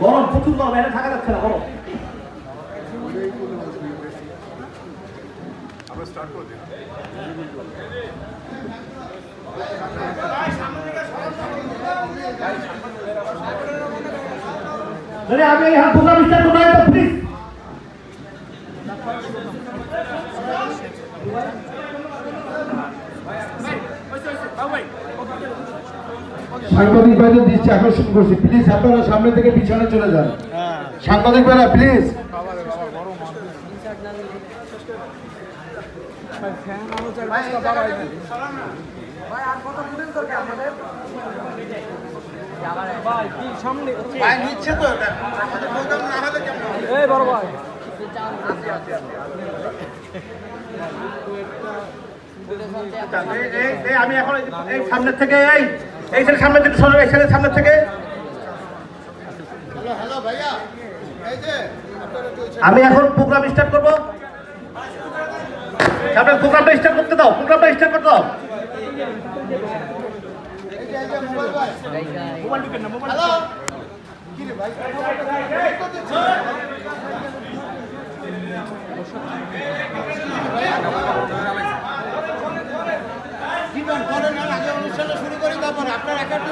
গরম প্রচুর গরম এটা থাকা যাচ্ছে না গরম আমরা স্টার্ট করে দিই যদি আমি এই হাত প্রোগ্রাম স্টার্ট করব তো প্লিজ সাংবাদিক ভাইদের দৃষ্টি আকর্ষণ করছি। প্লিজ আপনারা সামনে থেকে পিছনে চলে যান। সাংবাদিক ভাইরা প্লিজ এই- এই- এই আমি এখন এই- সামনের থেকে এই এই ছেলে সামনে থেকে সরে এই ছেলের সামনের থেকে। আমি এখন প্রোগ্রাম স্টার্ট করব। আপনার প্রোগ্রামটা স্টার্ট করতে দাও প্রোগ্রামটা স্টার্ট করতে দাও। মোবাইল ঢুকেন আপনার মোবাইল